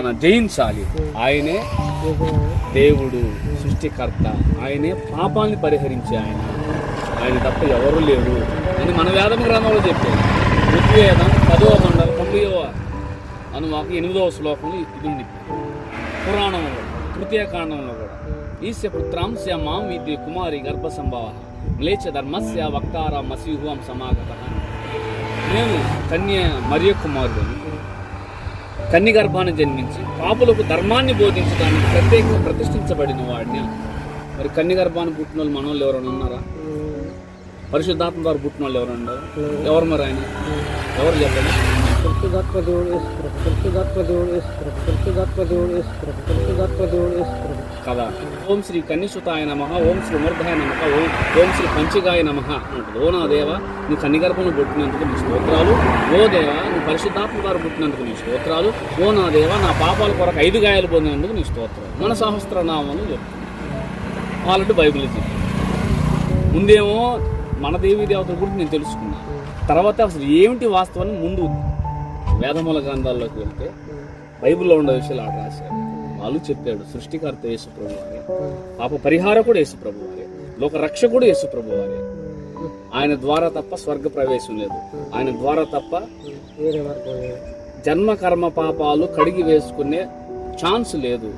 మనం జయించాలి. ఆయనే దేవుడు సృష్టికర్త. ఆయనే పాపాన్ని పరిహరించే ఆయన. ఆయన తప్ప ఎవరు లేరు అని మన వేదం గ్రంథంలో చెప్పాడు ఋగ్వేదం పదవ మండలం తొమ్మిదవ అని మాకు ఎనిమిదవ శ్లోకంలో ఇది ఉంది పురాణంలో తృతీయ కాండంలో కూడా. ఈస్య మాం విద్య కుమారి గర్భ సంభవ మ్లేచ ధర్మస్య వక్తార మసీహువం సమాగత. నేను కన్య మరియ కుమారుడు కన్య గర్భాన్ని జన్మించి పాపులకు ధర్మాన్ని బోధించడానికి ప్రత్యేకంగా ప్రతిష్ఠించబడిన వాడిని. మరి కన్య గర్భాన్ని పుట్టిన వాళ్ళు మనోళ్ళు ఎవరైనా ఉన్నారా? పరిశుద్ధాత్మ ద్వారా పుట్టిన వాళ్ళు ఎవరైనా ఉన్నారు? ఎవరు మరి ఆయన? ఎవరు చెప్పండి? పరిశుధాత్మ దేవుడు పరిశుధాత్మ దేవుడు పరిశుధాత్మ దేవుడు పరిశుధాత్మ దేవుడు కదా. ఓం శ్రీ కన్యసుతాయ నమ ఓం శ్రీ ఉమర్ధాయ నమ ఓం ఓం శ్రీ పంచగాయ నమ అంటుంది. ఓ నా దేవ నీ కన్నిగర్భను పుట్టినందుకు నీ స్తోత్రాలు. ఓ దేవ నీ పరిశుద్ధాత్మ గారు పుట్టినందుకు నీ స్తోత్రాలు. ఓ నా దేవ నా పాపాల కొరకు ఐదు గాయాలు పొందినందుకు నీ స్తోత్రాలు. మన సహస్ర నామని వాళ్ళంటే బైబిల్ ముందేమో మన దేవీ దేవతల గురించి నేను తెలుసుకున్నాను తర్వాత అసలు ఏమిటి వాస్తవాన్ని ముందు వేదమూల గ్రంథాల్లోకి వెళ్తే బైబిల్లో ఉండే విషయాలు ఆడ రాశారు. వాళ్ళు చెప్పాడు సృష్టికర్త యేసుప్రభు అని. పాప పరిహారకుడు కూడా ప్రభు వారే లోక రక్షకుడు యేసు అని. ఆయన ద్వారా తప్ప స్వర్గ ప్రవేశం లేదు. ఆయన ద్వారా తప్ప జన్మ కర్మ పాపాలు కడిగి వేసుకునే ఛాన్స్ లేదు.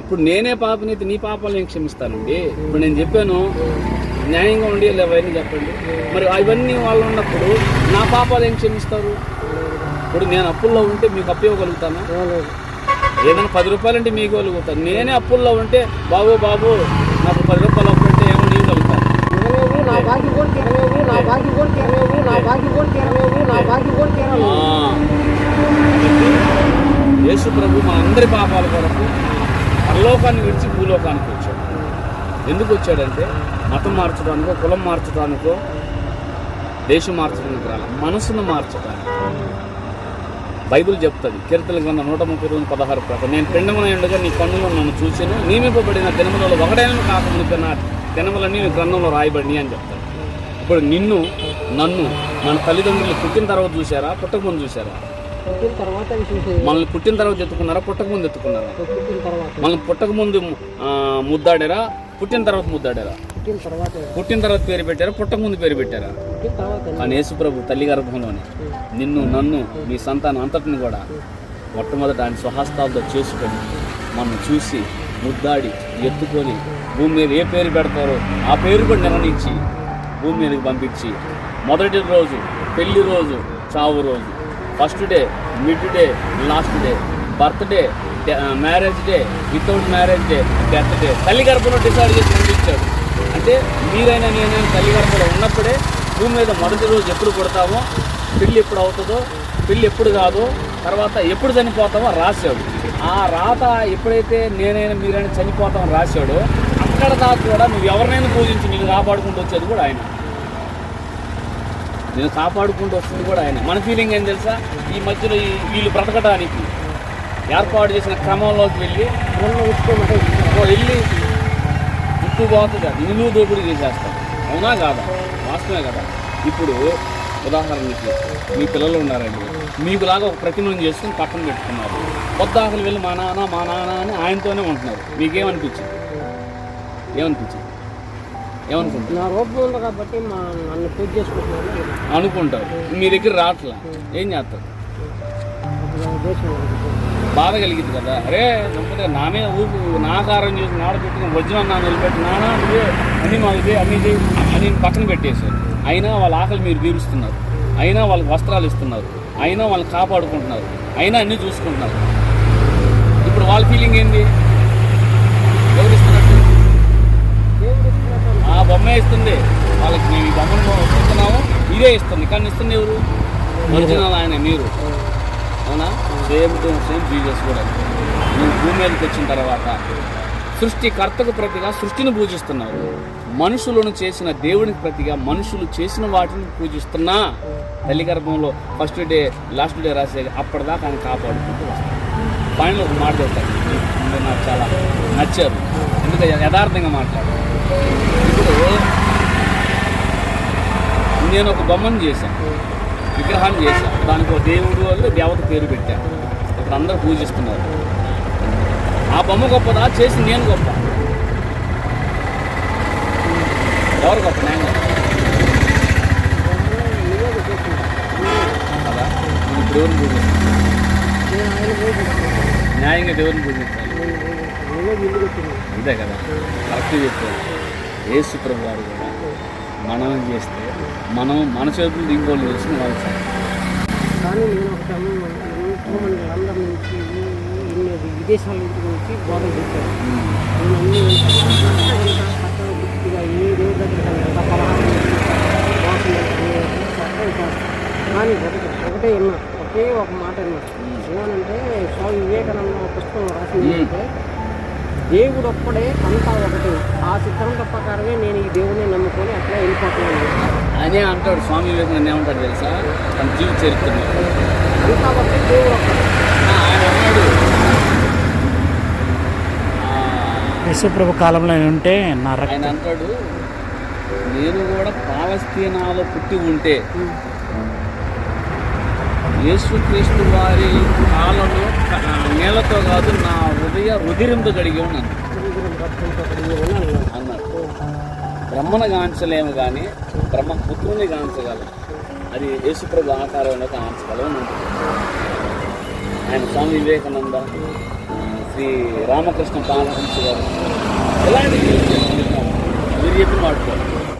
ఇప్పుడు నేనే పాపనైతే నీ పాపాలు నేను క్షమిస్తానండి? ఇప్పుడు నేను చెప్పాను న్యాయంగా ఉండి లేవని చెప్పండి. మరి అవన్నీ వాళ్ళు ఉన్నప్పుడు నా పాపాలు ఏం క్షమిస్తారు? ఇప్పుడు నేను అప్పుల్లో ఉంటే మీకు అప్పగలుగుతాను ఏదైనా పది రూపాయలు అంటే మీకు ఇవ్వగలుగుతాను నేనే అప్పుల్లో ఉంటే బాబు బాబు నాకు పది రూపాయలు అప్పు అంటే ఏమో ఇవ్వగలుగుతాను ఇరవై నా బాకి కూడా తీరలేవు నా బాకి కూడా తీరలేవు నా బాకి కూడా తీరలేవు నా బాకి కూడా తీరలేవు యేసు ప్రభు మన అందరి పాపాల కొరకు పరలోకాన్ని విడిచి భూలోకానికి వచ్చాడు. ఎందుకు వచ్చాడంటే మతం మార్చడానికో కులం మార్చడానికో దేశం మార్చడానికి రాల మనసును మార్చడానికి. బైబిల్ చెప్తుంది. కీర్తన గ్రంథం నూట ముప్పై రెండు పదహారు ప్రకారం నేను పిండమున ఉండగా నీ కన్నులో నన్ను చూసాను నియమింపబడిన దినములలో ఒకడైనా కాకమునిపై నా దినములన్నీ నీ గ్రంథంలో రాయబడి అని చెప్తాడు ఇప్పుడు నిన్ను నన్ను మన తల్లిదండ్రులు పుట్టిన తర్వాత చూసారా పుట్టకముందు చూసారా పుట్టిన తర్వాత మనల్ని పుట్టిన తర్వాత ఎత్తుకున్నారా? పుట్టకముందు ఎత్తుకున్నారా? పుట్టిన తర్వాత. మనల్ని పుట్టకముందు ఆ, ముద్దాడారా? పుట్టిన తర్వాత ముద్దాడారా? పుట్టిన తర్వాత పుట్టిన తర్వాత పేరు పెట్టారా? పుట్టకముందు పేరు పెట్టారా? కానీ యేసుప్రభు తల్లి గర్భంలోనే. నిన్ను నన్ను మీ సంతానం అంతటిని కూడా మొట్టమొదట ఆయన స్వహస్తాలతో చేసుకొని మనం చూసి ముద్దాడి ఎత్తుకొని భూమి మీద ఏ పేరు పెడతారో ఆ పేరు కూడా నిర్ణయించి భూమి మీదకి పంపించి మొదటి రోజు పెళ్ళి రోజు చావు రోజు. First day mid day last day birthday marriage day without marriage day death day తల్లి గర్భంలో డిసైడ్ చేసి పంపించాడు అంటే మీరైనా నేనైనా తల్లి గర్భంలో ఉన్నప్పుడే భూమి మీద మొదటి రోజు ఎప్పుడు పుడతామో పెళ్ళి ఎప్పుడు అవుతుందో పెళ్ళి ఎప్పుడు కాదో తర్వాత ఎప్పుడు చనిపోతామో రాశాడు. ఆ రాత ఎప్పుడైతే నేనైనా మీరైనా చనిపోతామో రాశాడో అక్కడ దాకా కూడా నువ్వు ఎవరినైనా పూజించి నేను కాపాడుకుంటూ వచ్చేది కూడా ఆయన. నేను కాపాడుకుంటూ వస్తుంది కూడా ఆయన. మన ఫీలింగ్ ఏం తెలుసా? ఈ మధ్యలో ఈ వీళ్ళు బ్రతకడానికి ఏర్పాటు చేసిన క్రమంలోకి వెళ్ళి వెళ్ళి చుట్టూ పోతుంది అది దోపిడీ చేసేస్తాం. అవునా కాదా? వాస్తవమే కదా. ఇప్పుడు ఉదాహరణకి మీ పిల్లలు ఉన్నారండి. మీకులాగా ఒక ప్రతిమను చేసుకుని పక్కన పెట్టుకున్నారు. పొద్దాకలు వెళ్ళి మా నాన్న మా నాన్న అని ఆయనతోనే ఉంటున్నారు. మీకేమనిపించింది? ఏమనిపించింది? ఏమనుకుంటారు ఉంది కాబట్టి అనుకుంటారు. మీ దగ్గర రావట్లా? ఏం చేస్తారు? బాధ కలిగింది కదా. అరే నమ్మితే నా మీద ఊపు నాకారం చేసి నాడ పెట్టుకుని వజ్రం నా నిలబెట్టి నానా నువ్వే అన్ని మాకు ఇదే అన్ని చేయి అని పక్కన పెట్టేశారు. అయినా వాళ్ళ ఆకలి మీరు తీరుస్తున్నారు. అయినా వాళ్ళకి వస్త్రాలు ఇస్తున్నారు. అయినా వాళ్ళని కాపాడుకుంటున్నారు. అయినా అన్నీ చూసుకుంటున్నారు. ఇప్పుడు వాళ్ళ ఫీలింగ్ ఏంది? ఎవరు ఇస్తున్నట్టు ఆ బొమ్మే ఇస్తుంది. వాళ్ళకి మేము ఈ బొమ్మను ఇస్తున్నాము ఇదే ఇస్తుంది. కానీ ఇస్తుంది ఎవరు? ఒరిజినల్ ఆయన మీరు. అవునా? సేమ్ టు సేమ్ జీజస్ కూడా. నువ్వు భూమి మీదకి వచ్చిన తర్వాత సృష్టికర్తకు ప్రతిగా సృష్టిని పూజిస్తున్నారు మనుషులను చేసిన దేవునికి ప్రతిగా మనుషులు చేసిన వాటిని పూజిస్తున్నా. తల్లి గర్భంలో ఫస్ట్ డే లాస్ట్ డే రాసే అప్పటిదాకా ఆయన కాపాడుకుంటూ వస్తాను పైన ఒక మాట చెప్తాను. నాకు చాలా నచ్చారు. ఎందుకంటే యథార్థంగా మాట్లాడారు. ఇప్పుడు నేను ఒక బొమ్మను చేశాను. విగ్రహాన్ని చేశాను. దానికి ఒక దేవుడు వాళ్ళు దేవత పేరు పెట్టాను అక్కడ అందరూ పూజిస్తున్నారు. ఆ బొమ్మ గొప్పదా? చేసి నేను గొప్ప. ఎవరు గొప్ప? నేను దేవుని పూజిస్తాను? న్యాయంగా దేవుని పూజిస్తాను. అంతే కదా? కరెక్ట్ చెప్పారు. యేసు ప్రభు వారు కూడా మనం చేస్తే మనం మన చేతులు ఇంకోళ్ళు చేసుకుని వాళ్ళు సార్ కానీ నేను ఒక ఎంతో నుంచి ఇన్ని విదేశాల నుంచి గోడలు చెప్పాను నేను ఏ దేవుడి దగ్గరికి వెళ్తా కానీ ఒకటి ఒకటే విన్నా ఒకే ఒక మాట విన్నా ఏమనంటే స్వామి వివేకానంద పుస్తకం రాసింది అంటే దేవుడు ఒక్కడే అంతా ఒకటి. ఆ సిద్ధాంత ప్రకారమే నేను ఈ దేవుడిని నమ్ముకొని అట్లా వెళ్ళిపోతున్నాను. ఆయనే అంటాడు స్వామి వివేకానంద ఏమంటాడు తెలుసా? తన జీవిత చరిత్రలో అంతా ఒకటి దేవుడు ఒక్కడే కాలంలో ఉంటే నా ఆయన అంటాడు నేను కూడా పాలస్తీనాలో పుట్టి ఉంటే యేసుక్రీస్తు వారి కాలంలో నేలతో కాదు నా హృదయ రుధిరంతో కడిగి కలిగి ఉన్నాను. అన్నాడు. బ్రహ్మను గాంచలేము కానీ బ్రహ్మపుత్రుని గాంచగలం అది యేసుప్రభు ఆకారంలో గాంచగలం ఉంటుంది. ఆయన స్వామి వివేకానంద శ్రీ రామకృష్ణ పాలహంస గారు ఎలాంటి మీరు చెప్పిన మాట్లాడు